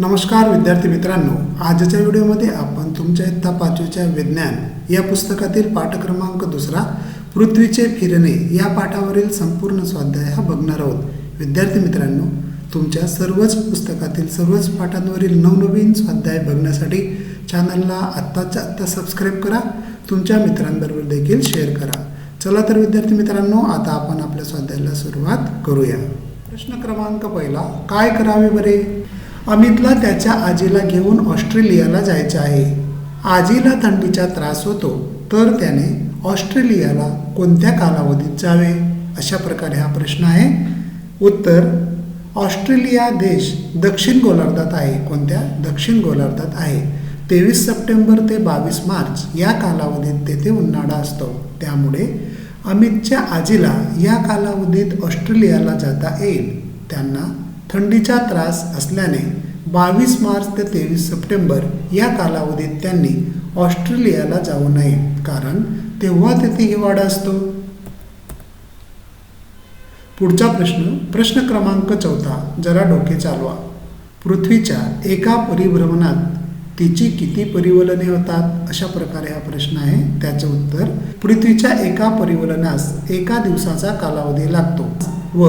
नमस्कार विद्यार्थी मित्रांनो आजच्या व्हिडिओमध्ये आपण तुमच्या इत्ता पाचवीच्या विज्ञान या पुस्तकातील पाठक्रमांक दुसरा पृथ्वीचे फिरणे या पाठावरील संपूर्ण स्वाध्याय हा बघणार आहोत. विद्यार्थी मित्रांनो तुमच्या सर्वच पुस्तकातील सर्वच पाठांवरील नवनवीन स्वाध्याय बघण्यासाठी चॅनलला आत्ताच्या आत्ता सबस्क्राईब करा तुमच्या मित्रांबरोबर देखील शेअर करा. चला तर विद्यार्थी मित्रांनो आता आपण आपल्या स्वाध्यायाला सुरुवात करूया. प्रश्न क्रमांक पहिला काय करावे बरे? अमितला त्याच्या आजीला घेऊन ऑस्ट्रेलियाला जायचे आहे. आजीला थंडीचा त्रास होतो तर त्याने ऑस्ट्रेलियाला कोणत्या कालावधीत जावे? अशा प्रकारे हा प्रश्न आहे. उत्तर ऑस्ट्रेलिया देश दक्षिण गोलार्धात आहे. कोणत्या? दक्षिण गोलार्धात आहे. तेवीस सप्टेंबर ते बावीस मार्च या कालावधीत तेथे उन्हाळा असतो. त्यामुळे अमितच्या आजीला या कालावधीत ऑस्ट्रेलियाला जाता येईल. त्यांना थंडीचा त्रास असल्याने बावीस मार्च ते तेवीस सप्टेंबर या कालावधीत त्यांनी ऑस्ट्रेलियाला जाऊ नये कारण तेव्हा तेथे हिवाळा असतो. पुढचा प्रश्न प्रश्न क्रमांक चौथा जरा डोके चालवा. पृथ्वीच्या एका परिभ्रमणात तिची किती परिवलने होतात? अशा प्रकारे हा प्रश्न आहे. त्याचे उत्तर पृथ्वीच्या एका परिवलनास एका दिवसाचा कालावधी लागतो व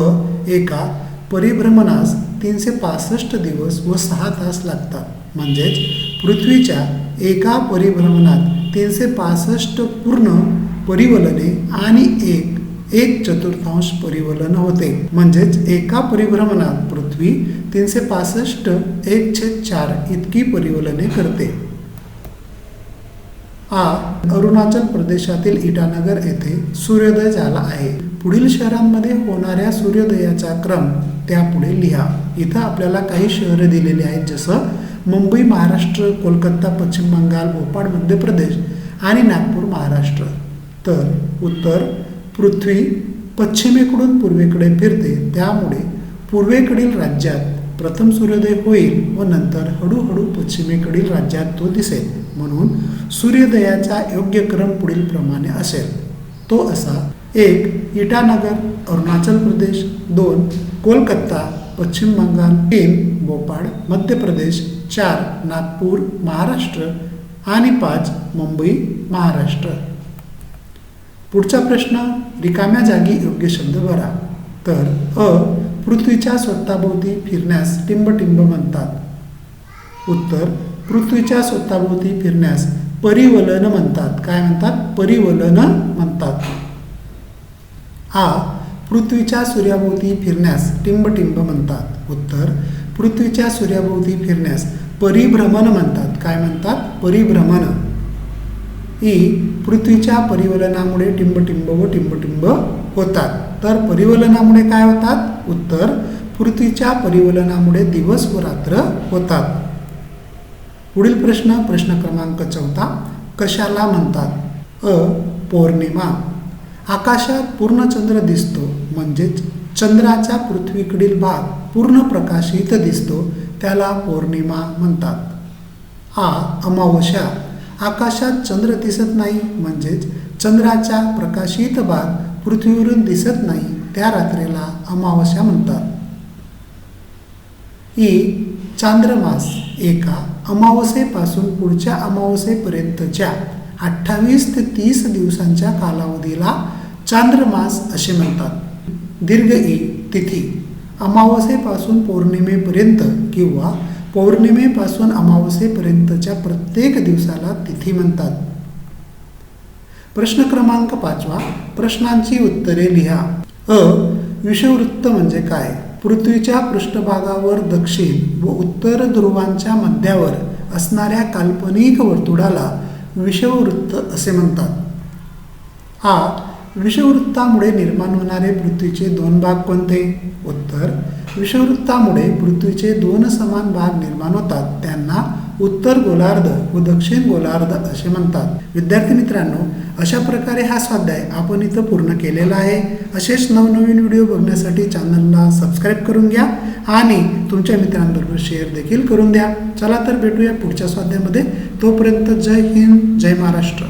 एका परिभ्रमणास तीनशे पासष्ट दिवस व सहा तास लागतात. म्हणजेच पृथ्वीच्या एका परिभ्रमणात तीनशे पासष्ट पूर्ण परिवलने आणि एक एक चतुर्थांश परिवलन होते. म्हणजेच एका परिभ्रमणात पृथ्वी तीनशे पासष्ट एक छेद चार इतकी परिवलने करते. आ अरुणाचल प्रदेशातील इटानगर येथे सूर्योदय झाला आहे. पुढील शहरांमध्ये होणाऱ्या सूर्योदयाचा क्रम त्यापुढे लिहा. इथं आपल्याला काही शहरे दिलेली आहेत जसं मुंबई महाराष्ट्र कोलकाता पश्चिम बंगाल भोपाळ मध्य प्रदेश आणि नागपूर महाराष्ट्र. तर उत्तर पृथ्वी पश्चिमेकडून पूर्वेकडे फिरते. त्यामुळे पूर्वेकडील राज्यात प्रथम सूर्योदय होईल व नंतर हळूहळू पश्चिमेकडील राज्यात तो दिसेल. म्हणून सूर्योदयाचा योग्य क्रम पुढील प्रमाणे असेल. तो असा एक इटानगर अरुणाचल प्रदेश. दोन कोलकाता पश्चिम बंगाल. तीन भोपाळ मध्य प्रदेश. चार नागपूर महाराष्ट्र. आणि पाच मुंबई महाराष्ट्र. पुढचा प्रश्न रिकाम्या जागी योग्य शब्द भरा. तर अ पृथ्वीच्या स्वतःभोवती फिरण्यास टिंबटिंब म्हणतात. उत्तर पृथ्वीच्या स्वतःभोवती फिरण्यास परिवलन म्हणतात. काय म्हणतात? परिवलन म्हणतात. हा पृथ्वीच्या सूर्याभोवती फिरण्यास टिंबटिंब म्हणतात. उत्तर पृथ्वीच्या सूर्याभोवती फिरण्यास परिभ्रमण म्हणतात. काय म्हणतात? परिभ्रमण. ई पृथ्वीच्या परिवलनामुळे टिंबटिंब व टिंबटिंब होतात. तर परिवलनामुळे काय होतात? उत्तर पृथ्वीच्या परिवलनामुळे दिवस व रात्र होतात. पुढील प्रश्न प्रश्न क्रमांक चौथा कशाला म्हणतात? अ पौर्णिमा. आकाशात पूर्ण चंद्र दिसतो. म्हणजेच चंद्राचा पृथ्वीकडील भाग पूर्ण प्रकाशित दिसतो. त्याला पौर्णिमा म्हणतात. आ अमावस्या. आकाशात चंद्र दिसत नाही. म्हणजेच चंद्राचा प्रकाशित भाग पृथ्वीवरून दिसत नाही. त्या रात्रीला अमावस्या म्हणतात. ई चांद्रमास. एका अमावस्येपासून पुढच्या अमावस्येपर्यंतच्या अठ्ठावीस ते तीस दिवसांच्या कालावधीला चांद्रमास असे म्हणतात. दीर्घ ई तिथी. अमावस्येपासून पौर्णिमेपर्यंत किंवा पौर्णिमेपासून अमावस्येपर्यंतच्या प्रत्येक दिवसाला तिथी म्हणतात. प्रश्न क्रमांक पाचवा. प्रश्नांची उत्तरे लिहा. अ. विषववृत्त म्हणजे काय? पृथ्वीच्या पृष्ठभागावर दक्षिण व उत्तर ध्रुवांच्या मध्यावर असणाऱ्या काल्पनिक वर्तुळाला विषववृत्त असे म्हणतात. आ. विषुववृत्तामुळे निर्माण होणारे पृथ्वीचे दोन भाग कोणते? उत्तर विषुववृत्तामुळे पृथ्वीचे दोन समान भाग निर्माण होतात. त्यांना उत्तर गोलार्ध व दक्षिण गोलार्ध असे म्हणतात. विद्यार्थी मित्रांनो अशा प्रकारे हा स्वाध्याय आपण इथं पूर्ण केलेला आहे. असेच नवनवीन व्हिडिओ बघण्यासाठी चॅनलला सबस्क्राईब करून घ्या आणि तुमच्या मित्रांबरोबर शेअर देखील करून द्या. चला तर भेटूया पुढच्या स्वाध्यायामध्ये. तोपर्यंत जय हिंद जय महाराष्ट्र.